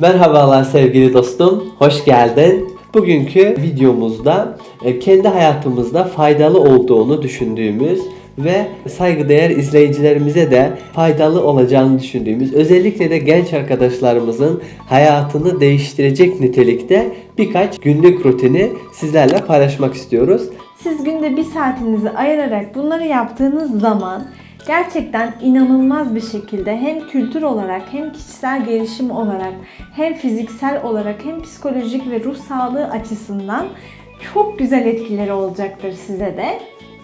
Merhabalar sevgili dostum, hoş geldin. Bugünkü videomuzda e, kendi hayatımızda faydalı olduğunu düşündüğümüz ve saygıdeğer izleyicilerimize de faydalı olacağını düşündüğümüz, özellikle de genç arkadaşlarımızın hayatını değiştirecek nitelikte birkaç günlük rutini sizlerle paylaşmak istiyoruz. Siz günde bir saatinizi ayırarak bunları yaptığınız zaman gerçekten inanılmaz bir şekilde hem kültür olarak hem kişisel gelişim olarak hem fiziksel olarak hem psikolojik ve ruh sağlığı açısından çok güzel etkileri olacaktır size de.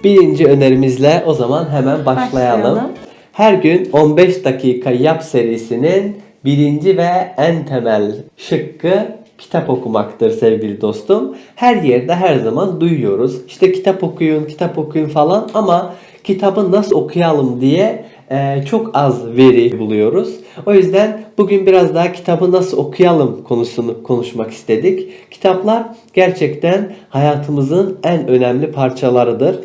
Birinci önerimizle o zaman hemen başlayalım. Başlayalım. Her gün 15 dakika yap serisinin birinci ve en temel şıkkı kitap okumaktır sevgili dostum. Her yerde her zaman duyuyoruz. İşte kitap okuyun, kitap okuyun falan ama kitabı nasıl okuyalım diye e, çok az veri buluyoruz. O yüzden bugün biraz daha kitabı nasıl okuyalım konusunu konuşmak istedik. Kitaplar gerçekten hayatımızın en önemli parçalarıdır.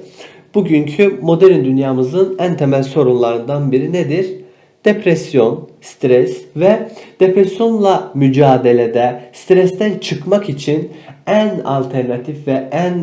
Bugünkü modern dünyamızın en temel sorunlarından biri nedir? Depresyon, stres ve depresyonla mücadelede stresten çıkmak için en alternatif ve en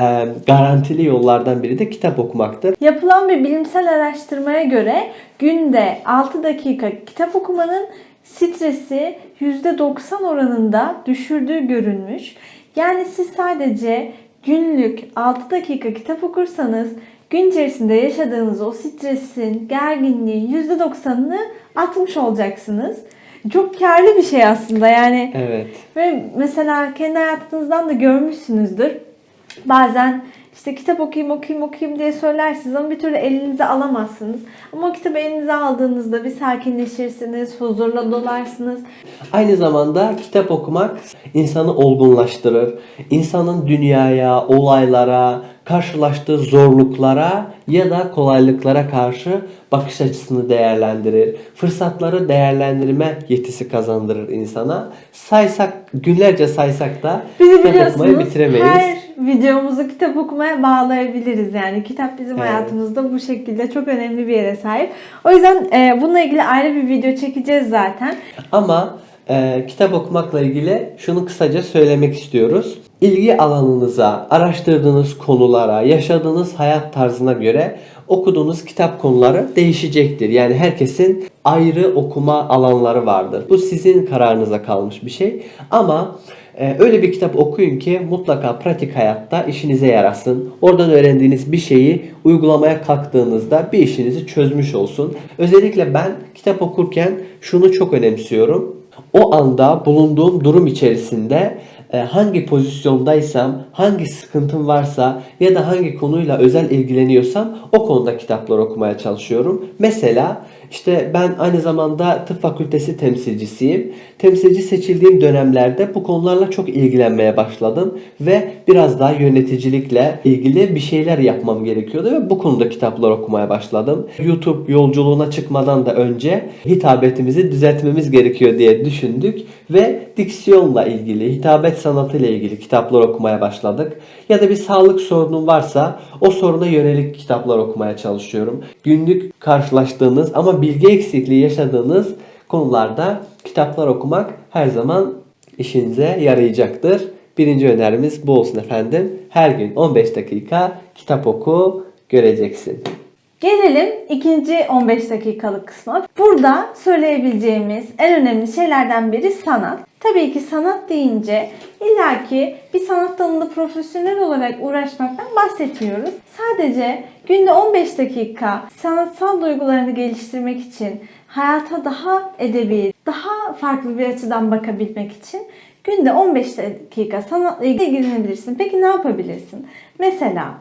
e, garantili yollardan biri de kitap okumaktır. Yapılan bir bilimsel araştırmaya göre günde 6 dakika kitap okumanın stresi %90 oranında düşürdüğü görülmüş. Yani siz sadece günlük 6 dakika kitap okursanız gün içerisinde yaşadığınız o stresin, gerginliğin %90'ını atmış olacaksınız. Çok karlı bir şey aslında yani. Evet. Ve mesela kendi hayatınızdan da görmüşsünüzdür. Bazen işte kitap okuyayım okuyayım okuyayım diye söylersiniz ama bir türlü elinize alamazsınız. Ama o kitabı elinize aldığınızda bir sakinleşirsiniz, huzurla dolarsınız. Aynı zamanda kitap okumak insanı olgunlaştırır. İnsanın dünyaya, olaylara, karşılaştığı zorluklara ya da kolaylıklara karşı bakış açısını değerlendirir. Fırsatları değerlendirme yetisi kazandırır insana. Saysak, günlerce saysak da Bizi kitap okumayı bitiremeyiz. her videomuzu kitap okumaya bağlayabiliriz. Yani kitap bizim Evet. hayatımızda bu şekilde çok önemli bir yere sahip. O yüzden e, bununla ilgili ayrı bir video çekeceğiz zaten. Ama e, kitap okumakla ilgili şunu kısaca söylemek istiyoruz. İlgi alanınıza, araştırdığınız konulara, yaşadığınız hayat tarzına göre okuduğunuz kitap konuları değişecektir. Yani herkesin ayrı okuma alanları vardır. Bu sizin kararınıza kalmış bir şey. Ama e, öyle bir kitap okuyun ki mutlaka pratik hayatta işinize yarasın. Oradan öğrendiğiniz bir şeyi uygulamaya kalktığınızda bir işinizi çözmüş olsun. Özellikle ben kitap okurken şunu çok önemsiyorum. O anda bulunduğum durum içerisinde hangi pozisyondaysam, hangi sıkıntım varsa ya da hangi konuyla özel ilgileniyorsam o konuda kitaplar okumaya çalışıyorum. Mesela işte ben aynı zamanda tıp fakültesi temsilcisiyim. Temsilci seçildiğim dönemlerde bu konularla çok ilgilenmeye başladım ve biraz daha yöneticilikle ilgili bir şeyler yapmam gerekiyordu ve bu konuda kitaplar okumaya başladım. YouTube yolculuğuna çıkmadan da önce hitabetimizi düzeltmemiz gerekiyor diye düşündük ve diksiyonla ilgili, hitabet sanatıyla ilgili kitaplar okumaya başladık. Ya da bir sağlık sorunun varsa o soruna yönelik kitaplar okumaya çalışıyorum. Günlük karşılaştığınız ama bilgi eksikliği yaşadığınız konularda kitaplar okumak her zaman işinize yarayacaktır. Birinci önerimiz bu olsun efendim. Her gün 15 dakika kitap oku göreceksin. Gelelim ikinci 15 dakikalık kısma. Burada söyleyebileceğimiz en önemli şeylerden biri sanat. Tabii ki sanat deyince illaki bir sanat dalında profesyonel olarak uğraşmaktan bahsetmiyoruz. Sadece günde 15 dakika sanatsal duygularını geliştirmek için, hayata daha edebi, daha farklı bir açıdan bakabilmek için günde 15 dakika sanatla ilgilenebilirsin. Peki ne yapabilirsin? Mesela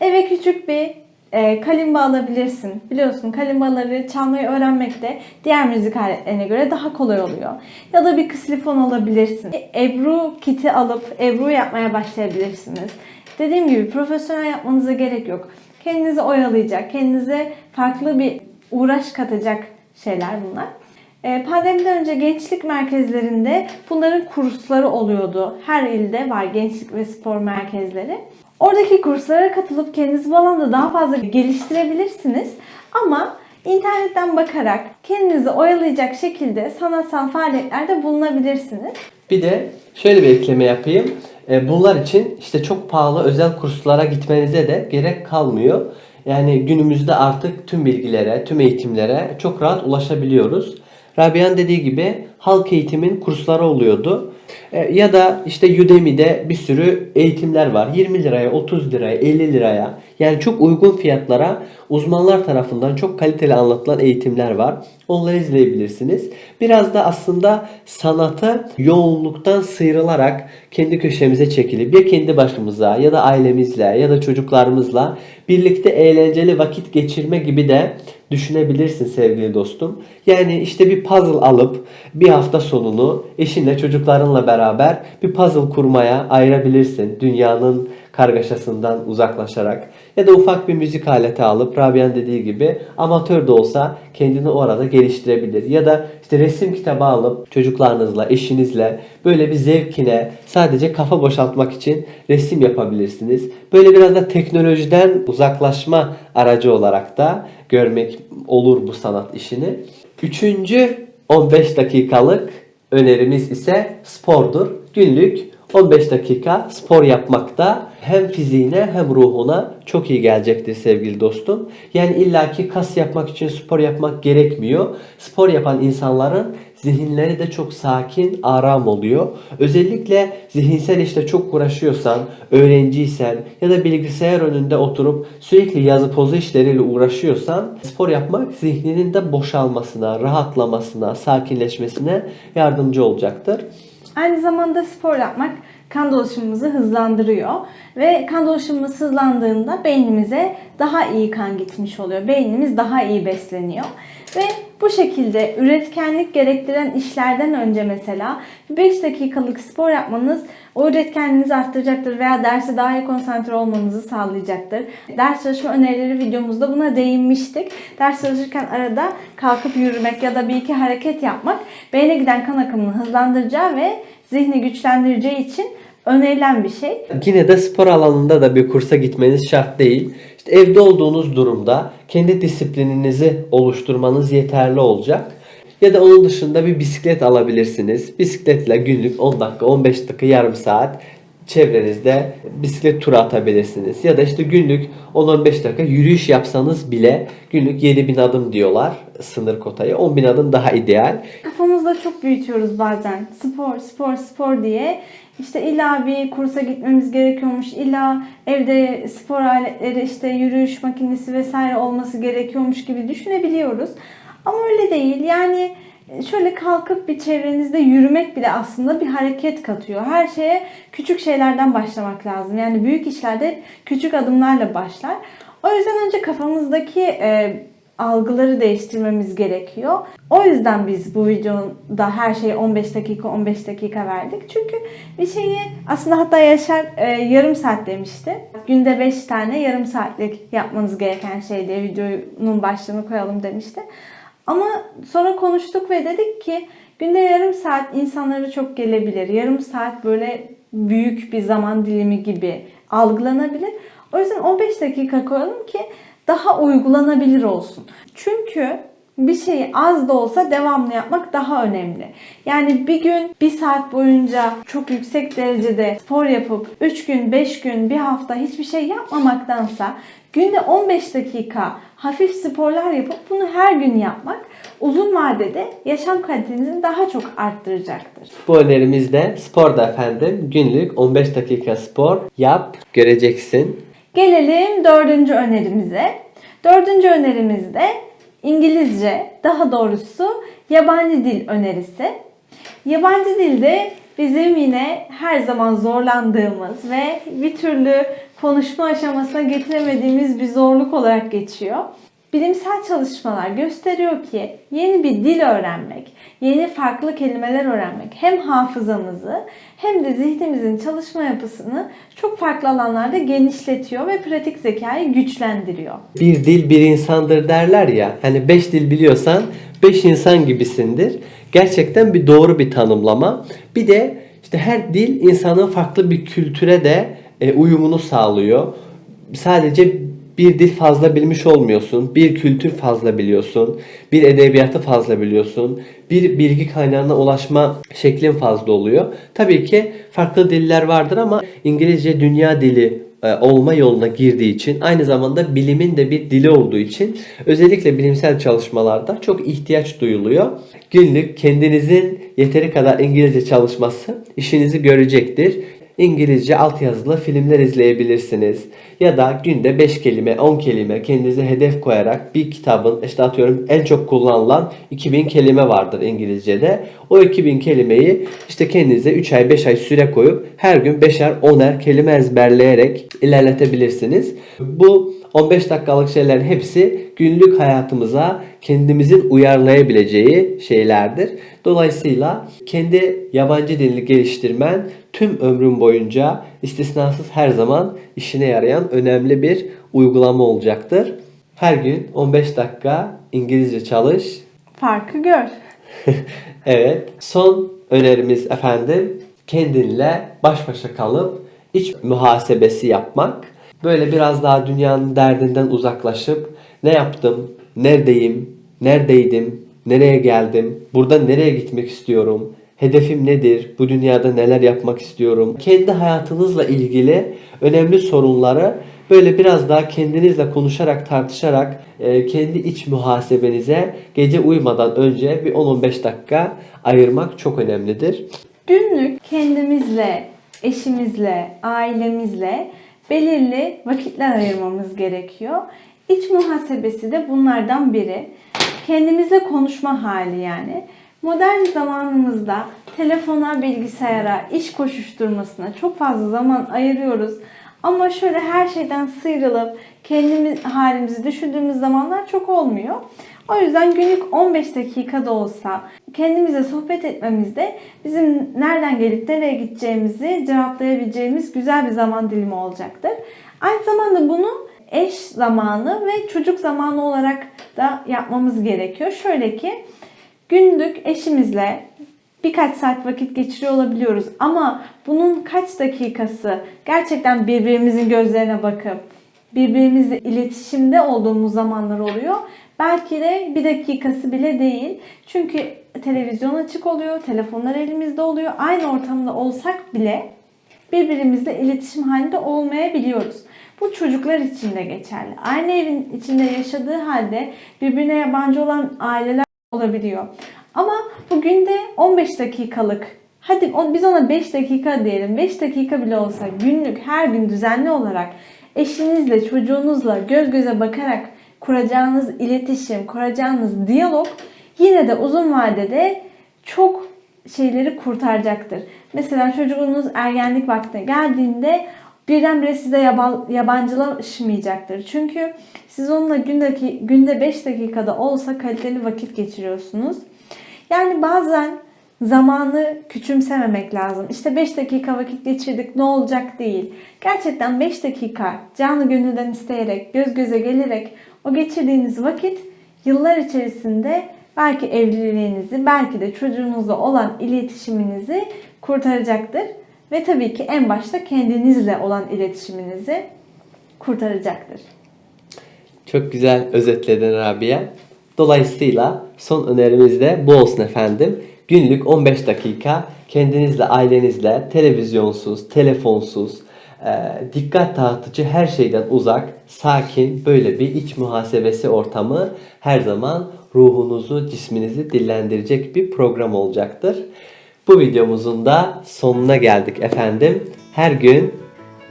eve küçük bir e, kalimba alabilirsin. Biliyorsun kalimbaları çalmayı öğrenmek de diğer müzik aletlerine göre daha kolay oluyor. Ya da bir ksilifon alabilirsin. Ebru kiti alıp ebru yapmaya başlayabilirsiniz. Dediğim gibi profesyonel yapmanıza gerek yok. Kendinizi oyalayacak, kendinize farklı bir uğraş katacak şeyler bunlar. E, Pandemiden önce gençlik merkezlerinde bunların kursları oluyordu. Her ilde var gençlik ve spor merkezleri. Oradaki kurslara katılıp kendinizi bu alanda daha fazla geliştirebilirsiniz. Ama İnternetten bakarak kendinizi oyalayacak şekilde sanatsal faaliyetlerde bulunabilirsiniz. Bir de şöyle bir ekleme yapayım. E, Bunlar için işte çok pahalı özel kurslara gitmenize de gerek kalmıyor. Yani günümüzde artık tüm bilgilere, tüm eğitimlere çok rahat ulaşabiliyoruz. Rabia'nın dediği gibi halk eğitimin kursları oluyordu. E, Ya da işte Udemy'de bir sürü eğitimler var. 20 liraya, 30 liraya, 50 liraya. Yani çok uygun fiyatlara uzmanlar tarafından çok kaliteli anlatılan eğitimler var. Onları izleyebilirsiniz. Biraz da aslında sanatı yoğunluktan sıyrılarak kendi köşemize çekilip ya kendi başımıza ya da ailemizle ya da çocuklarımızla birlikte eğlenceli vakit geçirme gibi de düşünebilirsin sevgili dostum. Yani işte bir puzzle alıp bir hafta sonunu eşinle çocuklarınla beraber bir puzzle kurmaya ayırabilirsin. Dünyanın kargaşasından uzaklaşarak ya da ufak bir müzik aleti alıp Rabia'nın dediği gibi amatör de olsa kendini orada geliştirebilir. Ya da işte resim kitabı alıp çocuklarınızla, eşinizle böyle bir zevkine sadece kafa boşaltmak için resim yapabilirsiniz. Böyle biraz da teknolojiden uzaklaşma aracı olarak da görmek olur bu sanat işini. Üçüncü 15 dakikalık önerimiz ise spordur. Günlük 15 dakika spor yapmak da hem fiziğine hem ruhuna çok iyi gelecektir sevgili dostum. Yani illaki kas yapmak için spor yapmak gerekmiyor. Spor yapan insanların zihinleri de çok sakin, aram oluyor. Özellikle zihinsel işte çok uğraşıyorsan, öğrenciysen ya da bilgisayar önünde oturup sürekli yazı pozu işleriyle uğraşıyorsan spor yapmak zihninin de boşalmasına, rahatlamasına, sakinleşmesine yardımcı olacaktır. Aynı zamanda spor yapmak kan dolaşımımızı hızlandırıyor ve kan dolaşımımız hızlandığında beynimize daha iyi kan gitmiş oluyor. Beynimiz daha iyi besleniyor ve bu şekilde üretkenlik gerektiren işlerden önce mesela 5 dakikalık spor yapmanız o üretkenliğinizi arttıracaktır veya derse daha iyi konsantre olmanızı sağlayacaktır. Ders çalışma önerileri videomuzda buna değinmiştik. Ders çalışırken arada kalkıp yürümek ya da bir iki hareket yapmak beyne giden kan akımını hızlandıracağı ve zihni güçlendireceği için önerilen bir şey. Yine de spor alanında da bir kursa gitmeniz şart değil. İşte evde olduğunuz durumda kendi disiplininizi oluşturmanız yeterli olacak. Ya da onun dışında bir bisiklet alabilirsiniz. Bisikletle günlük 10 dakika, 15 dakika, yarım saat çevrenizde bisiklet turu atabilirsiniz. Ya da işte günlük 10-15 dakika yürüyüş yapsanız bile günlük 7000 adım diyorlar sınır kotayı. 10.000 adım daha ideal. Kafamızda çok büyütüyoruz bazen. Spor, spor, spor diye. İşte illa bir kursa gitmemiz gerekiyormuş. illa evde spor aletleri, işte yürüyüş makinesi vesaire olması gerekiyormuş gibi düşünebiliyoruz. Ama öyle değil. Yani şöyle kalkıp bir çevrenizde yürümek bile aslında bir hareket katıyor. Her şeye küçük şeylerden başlamak lazım. Yani büyük işlerde küçük adımlarla başlar. O yüzden önce kafamızdaki e, algıları değiştirmemiz gerekiyor. O yüzden biz bu videoda her şeyi 15 dakika 15 dakika verdik. Çünkü bir şeyi aslında hatta Yaşar e, yarım saat demişti. Günde 5 tane yarım saatlik yapmanız gereken şey diye videonun başlığını koyalım demişti. Ama sonra konuştuk ve dedik ki günde yarım saat insanlara çok gelebilir. Yarım saat böyle büyük bir zaman dilimi gibi algılanabilir. O yüzden 15 dakika koyalım ki daha uygulanabilir olsun. Çünkü bir şeyi az da olsa devamlı yapmak daha önemli. Yani bir gün bir saat boyunca çok yüksek derecede spor yapıp 3 gün, 5 gün, bir hafta hiçbir şey yapmamaktansa günde 15 dakika hafif sporlar yapıp bunu her gün yapmak uzun vadede yaşam kalitenizi daha çok arttıracaktır. Bu önerimizde spor da efendim günlük 15 dakika spor yap göreceksin. Gelelim dördüncü önerimize. Dördüncü önerimizde İngilizce, daha doğrusu yabancı dil önerisi. Yabancı dilde bizim yine her zaman zorlandığımız ve bir türlü konuşma aşamasına getiremediğimiz bir zorluk olarak geçiyor. Bilimsel çalışmalar gösteriyor ki yeni bir dil öğrenmek, yeni farklı kelimeler öğrenmek hem hafızamızı hem de zihnimizin çalışma yapısını çok farklı alanlarda genişletiyor ve pratik zekayı güçlendiriyor. Bir dil bir insandır derler ya. Hani 5 dil biliyorsan 5 insan gibisindir. Gerçekten bir doğru bir tanımlama. Bir de işte her dil insanın farklı bir kültüre de e, uyumunu sağlıyor. Sadece bir dil fazla bilmiş olmuyorsun, bir kültür fazla biliyorsun, bir edebiyatı fazla biliyorsun, bir bilgi kaynağına ulaşma şeklin fazla oluyor. Tabii ki farklı diller vardır ama İngilizce dünya dili e, olma yoluna girdiği için aynı zamanda bilimin de bir dili olduğu için özellikle bilimsel çalışmalarda çok ihtiyaç duyuluyor. Günlük kendinizin yeteri kadar İngilizce çalışması işinizi görecektir. İngilizce altyazılı filmler izleyebilirsiniz. Ya da günde 5 kelime, 10 kelime kendinize hedef koyarak bir kitabın işte atıyorum en çok kullanılan 2000 kelime vardır İngilizce'de. O 2000 kelimeyi işte kendinize 3 ay 5 ay süre koyup her gün 5'er 10'er kelime ezberleyerek ilerletebilirsiniz. Bu 15 dakikalık şeylerin hepsi günlük hayatımıza kendimizin uyarlayabileceği şeylerdir. Dolayısıyla kendi yabancı dilini geliştirmen tüm ömrün boyunca istisnasız her zaman işine yarayan önemli bir uygulama olacaktır. Her gün 15 dakika İngilizce çalış. Farkı gör. evet. Son önerimiz efendim kendinle baş başa kalıp iç muhasebesi yapmak. Böyle biraz daha dünyanın derdinden uzaklaşıp ne yaptım, neredeyim, neredeydim, nereye geldim, burada nereye gitmek istiyorum, hedefim nedir, bu dünyada neler yapmak istiyorum. Kendi hayatınızla ilgili önemli sorunları böyle biraz daha kendinizle konuşarak, tartışarak e, kendi iç muhasebenize gece uyumadan önce bir 10-15 dakika ayırmak çok önemlidir. Günlük kendimizle, eşimizle, ailemizle belirli vakitler ayırmamız gerekiyor. İç muhasebesi de bunlardan biri. Kendimizle konuşma hali yani. Modern zamanımızda telefona, bilgisayara, iş koşuşturmasına çok fazla zaman ayırıyoruz. Ama şöyle her şeyden sıyrılıp kendimiz halimizi düşündüğümüz zamanlar çok olmuyor. O yüzden günlük 15 dakikada olsa kendimize sohbet etmemizde bizim nereden gelip nereye gideceğimizi cevaplayabileceğimiz güzel bir zaman dilimi olacaktır. Aynı zamanda bunu eş zamanı ve çocuk zamanı olarak da yapmamız gerekiyor. Şöyle ki günlük eşimizle birkaç saat vakit geçiriyor olabiliyoruz ama bunun kaç dakikası gerçekten birbirimizin gözlerine bakıp birbirimizle iletişimde olduğumuz zamanlar oluyor. Belki de bir dakikası bile değil. Çünkü televizyon açık oluyor, telefonlar elimizde oluyor. Aynı ortamda olsak bile birbirimizle iletişim halinde olmayabiliyoruz. Bu çocuklar için de geçerli. Aynı evin içinde yaşadığı halde birbirine yabancı olan aileler olabiliyor. Ama bugün de 15 dakikalık hadi biz ona 5 dakika diyelim. 5 dakika bile olsa günlük her gün düzenli olarak eşinizle çocuğunuzla göz göze bakarak kuracağınız iletişim, kuracağınız diyalog yine de uzun vadede çok şeyleri kurtaracaktır. Mesela çocuğunuz ergenlik vaktine geldiğinde birdenbire size yaban, yabancılaşmayacaktır. Çünkü siz onunla gündeki, günde 5 dakikada olsa kaliteli vakit geçiriyorsunuz. Yani bazen zamanı küçümsememek lazım. İşte 5 dakika vakit geçirdik ne olacak değil. Gerçekten 5 dakika canı gönülden isteyerek, göz göze gelerek o geçirdiğiniz vakit yıllar içerisinde belki evliliğinizi, belki de çocuğunuzla olan iletişiminizi kurtaracaktır. Ve tabii ki en başta kendinizle olan iletişiminizi kurtaracaktır. Çok güzel özetledin Rabia. Dolayısıyla son önerimiz de bu olsun efendim. Günlük 15 dakika kendinizle, ailenizle televizyonsuz, telefonsuz, e, dikkat dağıtıcı her şeyden uzak, sakin böyle bir iç muhasebesi ortamı her zaman ruhunuzu, cisminizi dillendirecek bir program olacaktır. Bu videomuzun da sonuna geldik efendim. Her gün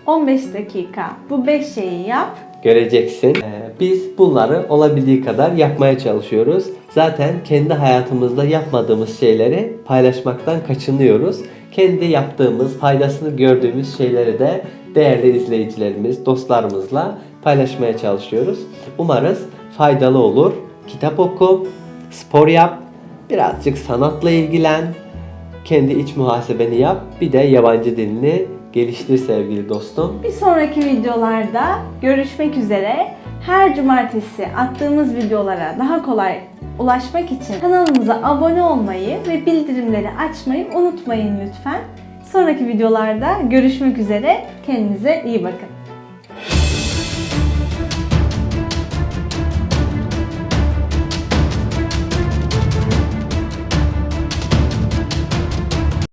15 dakika bu 5 şeyi yap. göreceksin. Ee, Biz bunları olabildiği kadar yapmaya çalışıyoruz. Zaten kendi hayatımızda yapmadığımız şeyleri paylaşmaktan kaçınıyoruz. Kendi yaptığımız, faydasını gördüğümüz şeyleri de değerli izleyicilerimiz, dostlarımızla paylaşmaya çalışıyoruz. Umarız faydalı olur. Kitap oku, spor yap, birazcık sanatla ilgilen, kendi iç muhasebeni yap, bir de yabancı dilini geliştir sevgili dostum. Bir sonraki videolarda görüşmek üzere. Her cumartesi attığımız videolara daha kolay ulaşmak için kanalımıza abone olmayı ve bildirimleri açmayı unutmayın lütfen. Sonraki videolarda görüşmek üzere. Kendinize iyi bakın.